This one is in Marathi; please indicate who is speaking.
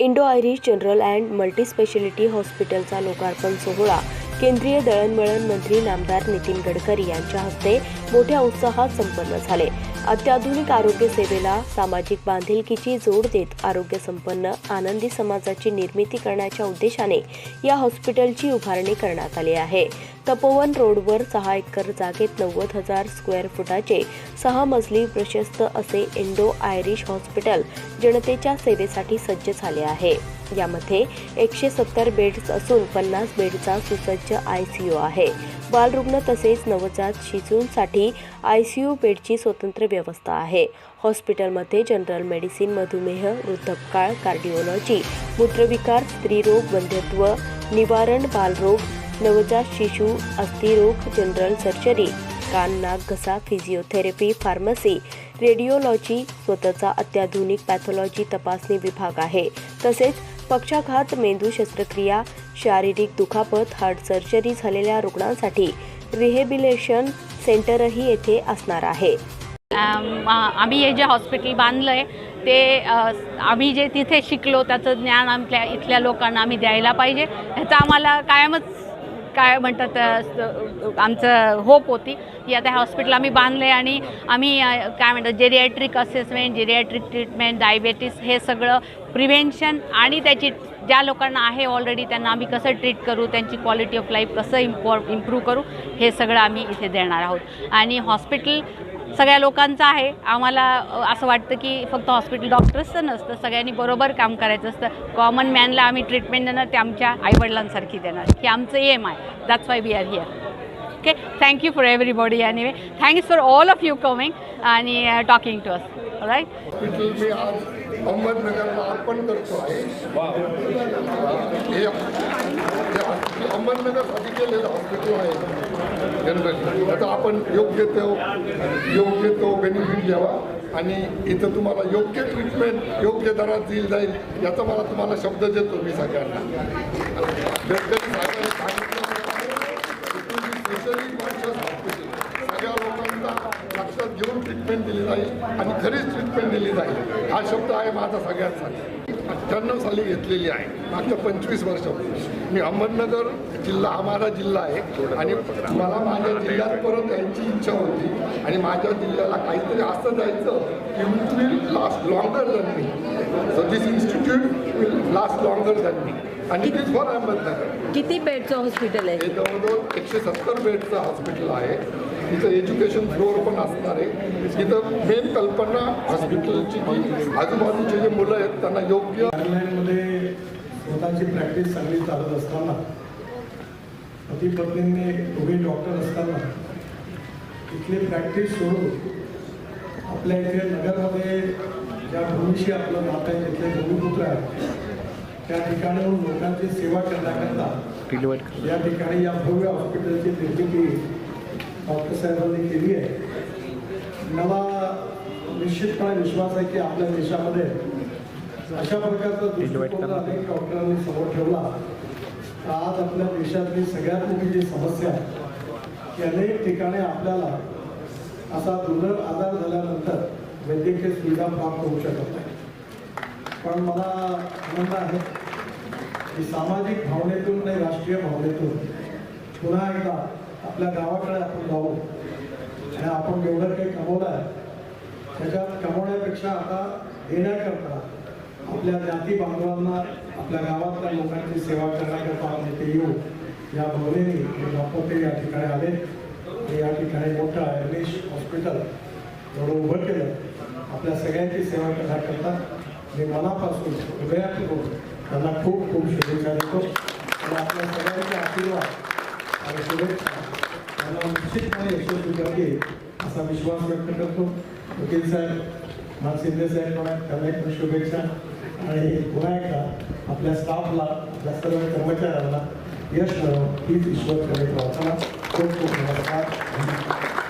Speaker 1: Indo Irish general and multispeciality हॉस्पिटलचा लोकार्पण सोहळा केंद्रीय दळणवळण मंत्री नामदार नितीन गडकरी यांच्या हस्ते मोठ्या उत्साहात संपन्न झाले. अत्याधुनिक आरोग्य सेवेला सामाजिक बांधिलकीची जोड देत आरोग्य संपन्न आनंदी समाजाची निर्मिती करण्याच्या उद्देशाने या हॉस्पिटलची उभारणी करण्यात आली आहे. तपोवन रोडवर सहा एकर जागेत नव्वद हजार स्क्वेअर फुटाचे सहा मजली प्रशस्त असे इंडो आयरिश हॉस्पिटल जनतेच्या सेवेसाठी सज्ज झाले आहे. यामध्ये एकशे सत्तर बेड्स असून पन्नास बेडचा सुसज्ज आय सी यू आहे. बालरुग्ण तसेच नवजात शिशूंसाठी यू बेडची स्वतंत्र व्यवस्था आहे. हॉस्पिटलमध्ये जनरल मेडिसिन मधुमेह वृद्धकाळ कार्डिओलॉजी मूत्रविकार स्त्रीरोग वंध्यत्व निवारण बालरोग नवजात शिशू अस्थिरोग जनरल सर्जरी कान नाक घसा फिजिओथेरपी फार्मसी रेडिओलॉजी स्वतःचा अत्याधुनिक पॅथॉलॉजी तपासणी विभाग आहे. तसेच पक्षाघात मेंदू शस्त्रक्रिया शारीरिक दुखापत हार्ट सर्जरी झालेल्या रुग्णांसाठी रिहेबिलेशन सेंटरही येथे असणार आहे.
Speaker 2: आम्ही हे जे हॉस्पिटल बांधलं आहे ते आम्ही जे तिथे शिकलो त्याचं ज्ञान आमच्या इथल्या लोकांना आम्ही द्यायला पाहिजे. ह्याचं आम्हाला कायमच काय म्हणतात आमचं होप होती. की आता हे हॉस्पिटल आम्ही बांधलं आहे आणि आम्ही काय म्हणतात geriatric assessment geriatric treatment diabetes हे सगळं प्रिव्हेन्शन आणि त्याची ज्या लोकांना आहे ऑलरेडी त्यांना आम्ही कसं ट्रीट करू त्यांची क्वालिटी ऑफ लाईफ कसं इम्पॉ इम्प्रूव्ह करू हे सगळं आम्ही इथे देणार आहोत. आणि हॉस्पिटल सगळ्या लोकांचं आहे. आम्हाला असं वाटतं की फक्त हॉस्पिटल डॉक्टर्सचं नसतं सगळ्यांनी बरोबर काम करायचं असतं. कॉमन मॅनला आम्ही ट्रीटमेंट देणार ते आमच्या आईवडिलांसारखी देणार. हे आमचं एम आहे. That's why we are here okay thank you for everybody anyway thanks for all of you coming आणि टॉकिंग टू अस राईट
Speaker 3: मी आज अहमदनगरला अर्पण करतो आहे. हे अहमदनगरसाठी केलेलं हॉस्पिटल आहे. जनरली आता आपण योग्य तो योग्य तो बेनिफिट घ्यावा आणि इथं तुम्हाला योग्य ट्रीटमेंट योग्य दरात दिली जाईल याचा मला तुम्हाला शब्द देतो मी सगळ्यांना. गडकरी साहेबांनी सांगितल्याप्रमाणे स्पेशली कॉन्शियस हॉस्पिटल सगळ्या लोकांचा लक्षात घेऊन ट्रीटमेंट दिली जाईल आणि खरीच ट्रीटमेंट दिली जाईल. हा शब्द आहे माझा सगळ्यांसाठी अठ्ठ्याण्णव साली घेतलेली आहे. मागच्या पंचवीस वर्षापूर्वी. मी अहमदनगर जिल्हा हा माझा जिल्हा आहे. आणि मला माझ्या जिल्ह्यात परत यायची इच्छा होती. आणि माझ्या जिल्ह्याला काहीतरी असं जायचं की will last longer than me so this institute will last longer than me आणि इट इज फॉर अहमदनगर
Speaker 4: किती बेडचं हॉस्पिटल आहे?
Speaker 3: हे जवळजवळ एकशे सत्तर बेडचं हॉस्पिटल आहे. तिथं एज्युकेशन फ्लोअर पण असणार आहे. तिथं मेन कल्पना हॉस्पिटलची की आजूबाजूचे जे मुलं आहेत त्यांना योग्य
Speaker 5: आयर्लंडमध्ये स्वतःची प्रॅक्टिस चांगली चालत असताना पती पत्नींनी दोघे डॉक्टर असताना इथली प्रॅक्टिस सोडून आपल्या इथे नगरमध्ये ज्या भूमीशी आपलं नातं आहे तिथले भूमिपुत्र आहे त्या ठिकाणाहून लोकांची सेवा करण्याकरता या ठिकाणी या भव्य हॉस्पिटलची निर्मिती डॉक्टर साहेबांनी केली आहे. मला निश्चितपणे विश्वास आहे की आपल्या देशामध्ये अशा प्रकारचा दृष्टिकोन अनेक डॉक्टरांनी समोर ठेवला. आज आपल्या देशातली सगळ्यात मोठी जी समस्या आहे की अनेक ठिकाणी आपल्याला असा दुर्धर आजार झाल्यानंतर वैद्यकीय सुविधा प्राप्त होऊ शकत नाही. पण मला आनंद आहे की सामाजिक भावनेतून आणि राष्ट्रीय भावनेतून पुन्हा एकदा आपल्या गावाकडे आपण जाऊ. आणि आपण एवढं काही कमवलं आहे त्याच्यात कमवण्यापेक्षा आता देण्याकरता आपल्या जाती बांधवांना आपल्या गावातल्या लोकांची सेवा करण्याकरता आपण इथे येऊ. या भावनेने हे ते या ठिकाणी आले. आणि या ठिकाणी मोठं आयुर्वेश हॉस्पिटल एवढं उभं केलं. आपल्या सगळ्यांची सेवा करण्याकरता मी मनापासून हृदयातून त्यांना खूप खूप शुभेच्छा देतो. आणि आपल्या सगळ्यांचे आशीर्वाद आणि शुभेच्छा. त्यांना निश्चितपणे यशस्वी असा विश्वास व्यक्त करतो वकील साहेब मला शिंदे साहेब पण शुभेच्छा आणि पुन्हा एकदा आपल्या स्टाफला आपल्या सर्व कर्मचाऱ्यांना यश मिळव हीच ईश्वर करेल खूप खूप नमस्कार